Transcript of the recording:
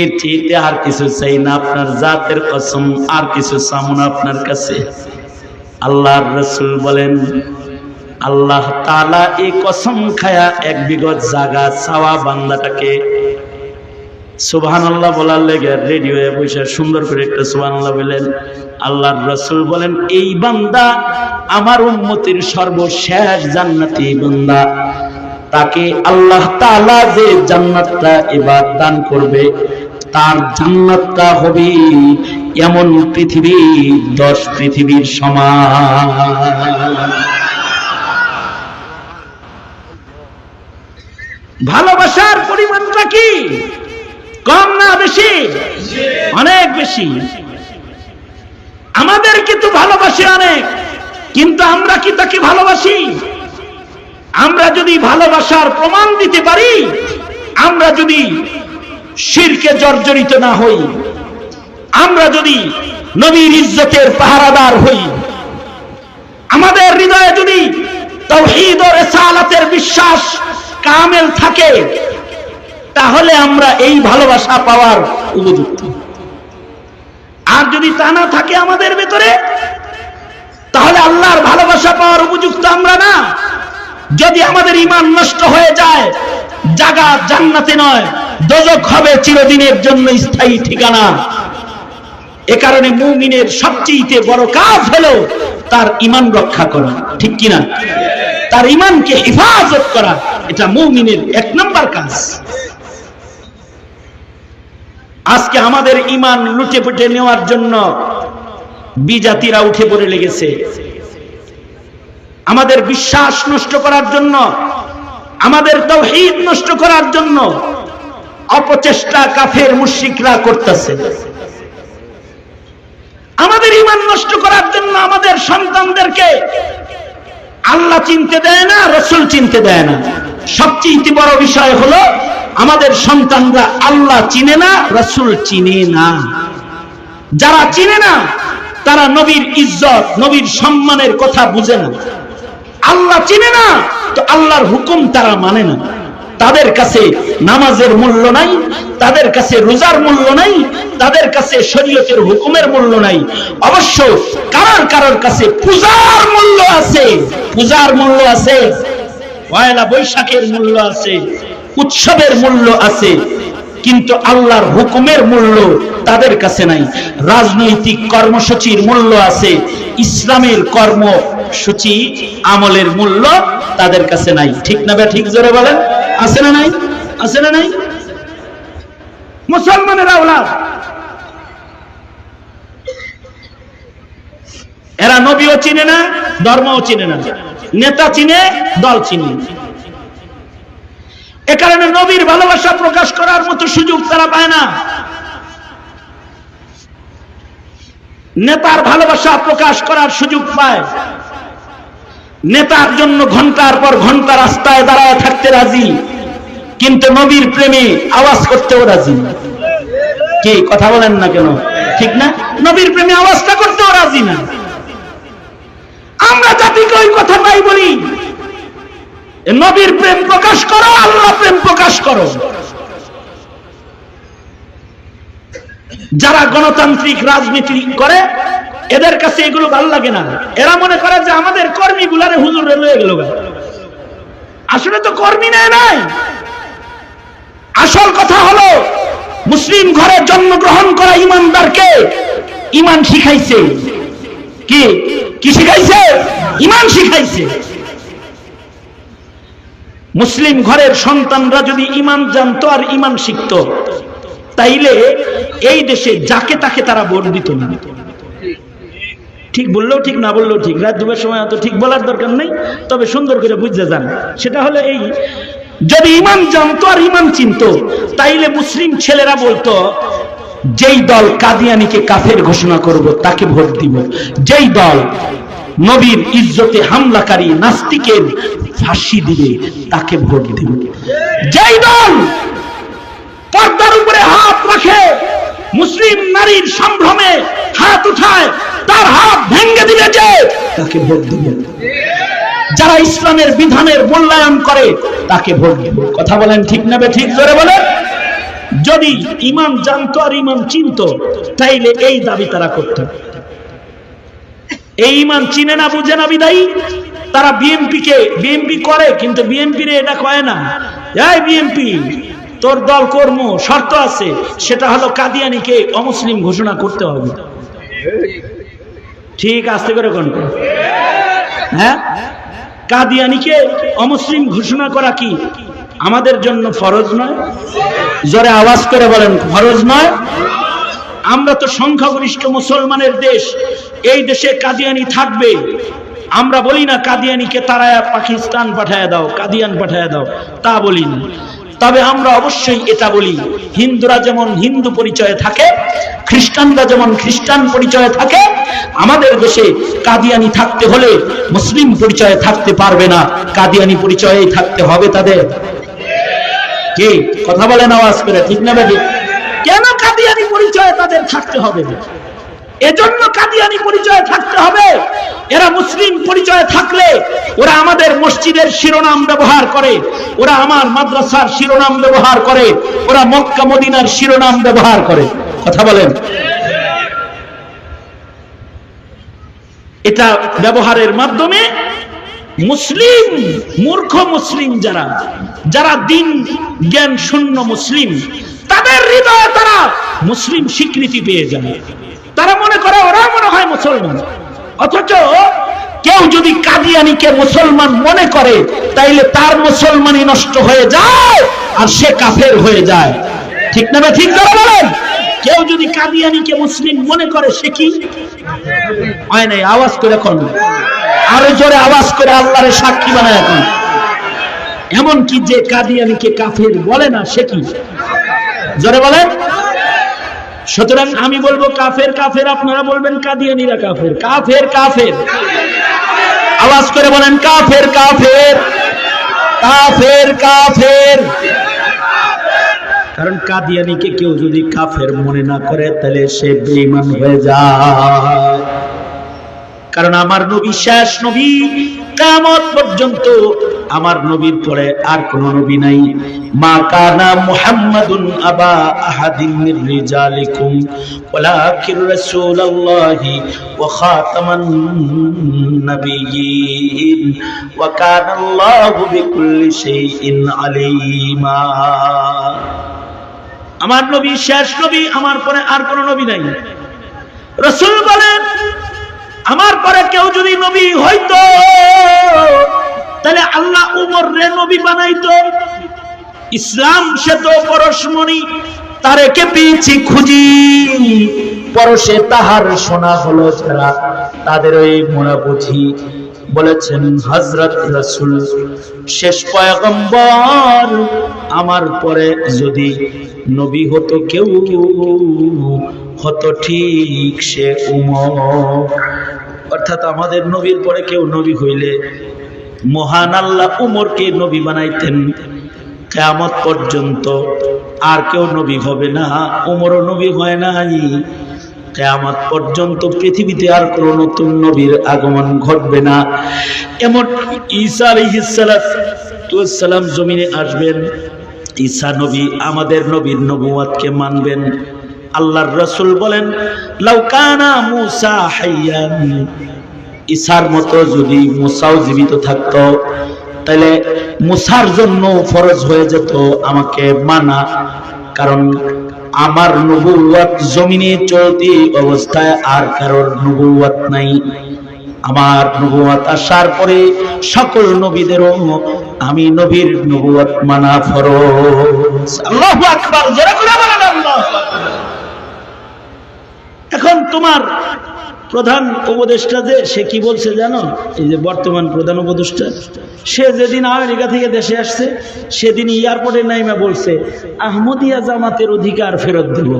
এর চেয়ে আর কিছু চাই না, আপনার জাতের কসম, আর কিছু চামুন আপনার কাছে। আল্লাহর রসুল বলেন, আল্লাহ তালা এই কসম খায়া এক বিগত জাগা চাওয়া বান্দাটাকে সুবহান আল্লাহ বলার লেগে রেডিও বসে সুন্দর করে একটা সুবহান আল্লাহ বললেন আল্লাহর রসুল বলেন, এই বান্দা আমার উন্মতির সর্বশেষ জান্নাতি বান্দা। তাকে আল্লাহ তাআলা যে জান্নাতটা এবার দান করবে তার জান্নাতটা হবে এমন পৃথিবী দশ পৃথিবীর সমান। ভালোবাসার পরিমাণটা কি? কম না বেশি? অনেক বেশি। আমাদের কিন্তু ভালোবাসি অনেক, কিন্তু আমরা কি তাকে ভালোবাসি? আমরা যদি ভালোবাসার প্রমাণ দিতে পারি, আমরা যদি শিরকে জর্জরিত না হই। আমরা যদি নবীর ইজ্জতের পাহারাদার হই, আমাদের হৃদয়ে যদি তৌহিদ ও রেসালাতের বিশ্বাস কামেল থাকে, তাহলে আমরা এই ভালোবাসা পাওয়ার উপযুক্ত। আর যদি তা না থাকে আমাদের ভেতরে, তাহলে আল্লাহর ভালোবাসা পাওয়ার উপযুক্ত আমরা না। যদি আমাদের ইমান নষ্ট হয়ে যায়, জাগা জান্নাতে নয়। দোজক হবে চিরদিনের জন্য স্থায়ী ঠিকানা। এ কারণে মুমিনের সবচেয়ে বড় কাজ হলো তার ইমান রক্ষা করা, ঠিক কিনা? তার ইমানকে হেফাজত করা, এটা মুমিনের এক নম্বর কাজ। আজকে আমাদের ইমান লুটে পুটে নেওয়ার জন্য বিজাতিরা উঠে পড়ে লেগেছে। আমাদের বিশ্বাস নষ্ট করার জন্য, আমাদের তৌহিদ নষ্ট করার জন্য অপচেষ্টা কাফের মুশরিকরা করতেছে। আমাদের ইমান নষ্ট করার জন্য আমাদের সন্তানদেরকে আল্লাহ চিনতে দেয় না, রসুল চিনতে দেয় না। সবচেয়ে বড় বিষয় হলো, আমাদের সন্তানরা আল্লাহ চিনে না, রসুল চিনে না। যারা চিনে না, তারা নবীর ইজ্জত, নবীর সম্মানের কথা বুঝে না। আল্লাহ চিনে না, তো আল্লাহর হুকুম তারা মানে না। তাদের কাছে নামাজের মূল্য নাই, তাদের কাছে রোজার মূল্য নাই, তাদের কাছে শরীয়তের হুকুমের মূল্য নাই। অবশ্য কারোর কারোর কাছে পূজার মূল্য আছে, পূজার মূল্য আছে, পয়লা বৈশাখের মূল্য আছে, উৎসবের মূল্য আছে, কিন্তু আল্লাহর হুকুমের মূল্য তাদের কাছে নাই। রাজনৈতিক কর্মসূচির মূল্য আছে, ইসলামের কর্মসূচি আমলের মূল্য তাদের কাছে নাই। ঠিক না বে ঠিক জোরে বলেন? আছে না নাই? আছে না নাই? মুসলমানের আওলাদ। এরা নবীও চিনে না, ধর্মও চিনে না। নেতা চিনে, দল চিনে। এ কারণে নবীর ভালোবাসা প্রকাশ করার মতো সুযোগ তারা পায় না। নেতার ভালোবাসা প্রকাশ করার সুযোগ পায়। নেতার জন্য ঘণ্টার পর ঘণ্টা রাস্তায় দাঁড়ায় থাকতে রাজি। কিন্তু নবীর প্রেমে আওয়াজ করতেও রাজি। কি, কথা বলেন না কেন? ঠিক না? নবীর প্রেমে আওয়াজটা করতেও রাজি না। আমরা জাতিকে ওই কথাটাই বলি নবীর প্রেম প্রকাশ করো আল্লাহ প্রেম প্রকাশ করো। যারা গণতান্ত্রিক রাজনীতি করে এদের কাছে এগুলো ভালো লাগে না। এরা মনে করে যে আমাদের কর্মী গুলারে হুজুর লয়ে গেল আসলে তো কর্মী নেয় নাই। আসল কথা হলো, মুসলিম ঘরে জন্মগ্রহণ করা ইমানদারকে ইমান শিখাইছে। কি? কি শিখাইছে? ইমান শিখাইছে। মুসলিম ঘরের সন্তানরা যদি ইমান জানতো আর ইমান শিখত, তাইলে এই দেশে যাকে তাকে তারা ভোট দিত না। ঠিক বললেও ঠিক, না বললেও ঠিক। রাত দুবার সময় অত ঠিক বলার দরকার নেই, তবে সুন্দর করে বুঝতে যান। সেটা হলো এই, যদি ইমান জানতো আর ইমান চিনতো, তাইলে মুসলিম ছেলেরা বলতো, যেই দল কাদিয়ানিকে কাফের ঘোষণা করব, তাকে ভোট দিব। যেই দল নবীর ইজ্জতে হামলাকারী নাস্তিকের ফাঁসি দিবে, তাকে ভোট দিব। যেই দল পর্দার উপরে হাত রাখে মুসলিম নারীর সম্ভ্রমে হাত উঠায়, তার হাত ভেঙে দিবে যে তাকে ভোট দিব। যারা ইসলামের বিধানের মূল্যায়ন করে, তাকে ভোট দিব। কথা বলেন ঠিক না বে ঠিক? জোরে বলেন। যদি ইমাম জানতো আর ইমান চিনত, তাইলে এই দাবি তারা করত। এই ইমান চিনে না, বুঝে না বিদায়ী? তারা বিএনপি কে বিএনপি করে, কিন্তু বিএনপি রে এটা কয় না? এই বিএনপি তোর দল কর্ম, শর্ত আছে, সেটা হলো কাদিয়ানিকে অমুসলিম ঘোষণা করতে হবে। ঠিক আস্তে করে কোন? হ্যাঁ? কাদিয়ানিকে অমুসলিম ঘোষণা করা কি? আমাদের জন্য ফরজ নয়? জোরে আওয়াজ করে বলেন, ফরজ নয়? আমরা তো সংখ্যাগরিষ্ঠ মুসলমানের দেশ, এই দেশে কাদিয়ানি থাকবে। আমরা বলি না কাদিয়ানিকে তারায়া পাকিস্তান পাঠায় দাও, কাদিয়ান পাঠায় দাও, তা বলি না। তবে আমরা অবশ্যই এটা বলি, হিন্দুরা যেমন হিন্দু পরিচয়ে থাকে, খ্রিস্টানরা যেমন খ্রিস্টান পরিচয়ে থাকে, আমাদের দেশে কাদিয়ানি থাকতে হলে মুসলিম পরিচয়ে থাকতে পারবে না, কাদিয়ানি পরিচয়েই থাকতে হবে তাদের। কে? কথা বলেন আওয়াজ করে, ঠিক না বেঠিক কেন কাদিয়ানি পরিচয়ে তাদের থাকতে হবে? এজন্য কাদিয়ানি পরিচয়ে থাকতে হবে। এরা মুসলিম পরিচয়ে থাকলে ওরা আমাদের মসজিদের শিরোনাম ব্যবহার করে, ওরা আমার মাদ্রাসার শিরোনাম ব্যবহার করে, ওরা মক্কা, মদিনার শিরোনাম ব্যবহার করে। কথা বলেন। এটা ব্যবহারের মাধ্যমে মুসলিম, মূর্খ মুসলিম যারা যারা দিন জ্ঞান শূন্য মুসলিম, তাদের হৃদয়ে তারা মুসলিম স্বীকৃতি পেয়ে যায় তারা মনে করে, ওরা মনে হয় মুসলমান। অথচ কেউ যদি কাদিয়ানিকে মুসলমান মনে করে, তাইলে তার মুসলমানই নষ্ট হয়ে যায় আর সে কাফের হয়ে যায়। ঠিক না ঠিক না বলেন? কেউ যদি কাদিয়ানিকে মুসলিম মনে করে, সে কি? হয় নাই, আওয়াজ করে এখন আরও জোরে আওয়াজ করে আল্লাহরে সাক্ষী বানায় এখন এমন কি যে কাদিয়ানিকে কাফের বলে না, সে কি? জোরে বলেন। সুতরাং আমি বলব, কাফের কাফের, আপনারা বলবেন কাদিয়ানিরা কাফের। কাফের কাফের। আওয়াজ করে বলেন, কাফের কাফের। কাফের কাফের। কারণ কাদিয়ানিকে কেউ যদি কাফের মনে না করে, তাহলে সে বেঈমান হয়ে যায়। কারণ আমার নবী শেষ নবী কামত পর্যন্ত আমার নবীর পরে আর কোন নবী নাই। মা কানা মুহাম্মাদুন আবা আহাদিন মির রিজালিকুম, ওয়ালাকিন রাসূলুল্লাহি ওয়া খাতামান নাবিয়্যিন, ওয়া কানা আল্লাহু বিকুল্লি শাইইন আলীমা। আমার নবী শেষ নবী, আমার পরে আর কোন নবী নাই। রসুল বলেন আমার পরে কেউ যদি নবী হইতো, তাহলে আল্লাহ উমর রে নবী বানাইতো। ইসলাম সে তো পরশমণি তারে কে পেয়েছি খুঁজি। পরশে তাহার শোনা হলো যারা তাদের ওই মোনা বুঝি। বলেছেন হজরত রসুল, শেষ পয়গম্বর আমার পরে যদি নবী হতো কেউ, হতো ঠিক সে উমর। অর্থাৎ আমাদের নবীর পরে কেউ নবী হইলে মহান আল্লাহ উমরকে নবী বানাইতেন। কেয়ামত পর্যন্ত আর কেউ নবী হবে না, উমরও নবী হয় নাই। কেয়ামত পর্যন্ত পৃথিবীতে আর কোনো নতুন নবীর আগমন ঘটবে না। এমন ঈসা আলহিসালাম জমিনে আসবেন, ঈসা নবী আমাদের নবীর নবুয়াতকে মানবেন। আল্লাহর রসুল বলেন লাউকানা মুসা হাইয়ান। ঈসার মতো যদি মুসাও জীবিত থাকতো তাহলে মুসার জন্য ফরজ হয়ে যেত আমাকে মানা। কারণ আমার নবুয়াত জমিনে চলতি অবস্থায় আর কারোর নবুয়াত নাই। আমার নবুয়াত আসার পরে সকল নবীদেরও আমি নবীর নবুয়াত মানা ফরজ। আল্লাহু আকবার, জোরে করে বলেন আল্লাহু আকবার এখন তোমার প্রধান উপদেষ্টা যে, সে কি বলছে জানো? এই যে বর্তমান প্রধান উপদেষ্টা, সে যেদিন আমেরিকা থেকে দেশে আসছে সেদিন এয়ারপোর্টে নাইমা বলছে, আহমদিয়া জামাতের অধিকার ফেরত দেব।